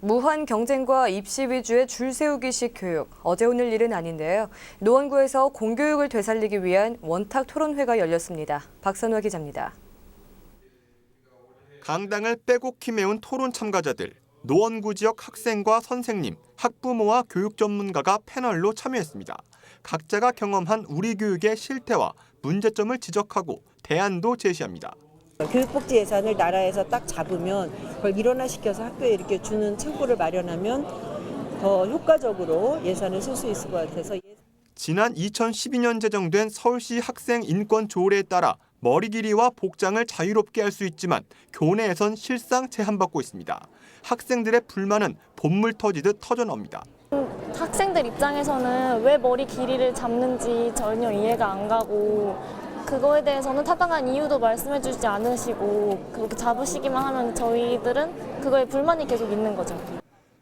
무한 경쟁과 입시 위주의 줄 세우기식 교육, 어제 오늘 일은 아닌데요. 노원구에서 공교육을 되살리기 위한 원탁 토론회가 열렸습니다. 박선화 기자입니다. 강당을 빼곡히 메운 토론 참가자들, 노원구 지역 학생과 선생님, 학부모와 교육 전문가가 패널로 참여했습니다. 각자가 경험한 우리 교육의 실태와 문제점을 지적하고 대안도 제시합니다. 교육복지 예산을 나라에서 딱 잡으면 그걸 일원화시켜서 학교에 이렇게 주는 창구를 마련하면 더 효과적으로 예산을 쓸 수 있을 것 같아서 지난 2012년 제정된 서울시 학생 인권 조례에 따라 머리 길이와 복장을 자유롭게 할 수 있지만 교내에선 실상 제한받고 있습니다. 학생들의 불만은 본물 터지듯 터져나옵니다. 학생들 입장에서는 왜 머리 길이를 잡는지 전혀 이해가 안 가고 그거에 대해서는 타당한 이유도 말씀해 주지 않으시고 그렇게 잡으시기만 하면 저희들은 그거에 불만이 계속 있는 거죠.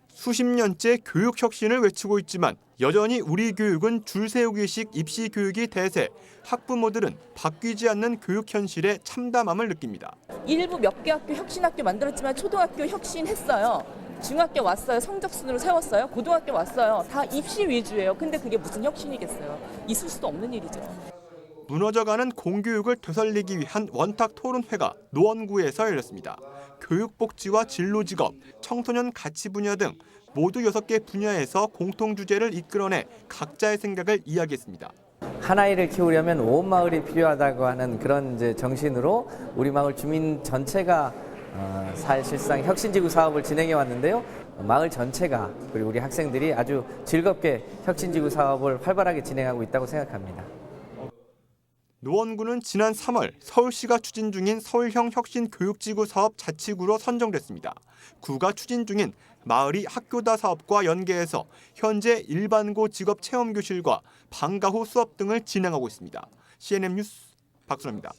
수십 년째 교육 혁신을 외치고 있지만 여전히 우리 교육은 줄 세우기식 입시 교육이 대세. 학부모들은 바뀌지 않는 교육 현실에 참담함을 느낍니다. 일부 몇 개 학교 혁신학교 만들었지만 초등학교 혁신했어요. 중학교 왔어요. 성적 순으로 세웠어요. 고등학교 왔어요. 다 입시 위주예요. 근데 그게 무슨 혁신이겠어요. 있을 수도 없는 일이죠. 무너져가는 공교육을 되살리기 위한 원탁 토론회가 노원구에서 열렸습니다. 교육복지와 진로직업, 청소년 가치 분야 등 모두 6개 분야에서 공통 주제를 이끌어내 각자의 생각을 이야기했습니다. 한 아이를 키우려면 온 마을이 필요하다고 하는 그런 이제 정신으로 우리 마을 주민 전체가 어, 사실상 혁신지구 사업을 진행해 왔는데요. 마을 전체가 그리고 우리 학생들이 아주 즐겁게 혁신지구 사업을 활발하게 진행하고 있다고 생각합니다. 노원구는 지난 3월 서울시가 추진 중인 서울형 혁신 교육지구 사업 자치구로 선정됐습니다. 구가 추진 중인 마을이 학교다 사업과 연계해서 현재 일반고 직업 체험 교실과 방과 후 수업 등을 진행하고 있습니다. CNN 뉴스 박순호입니다.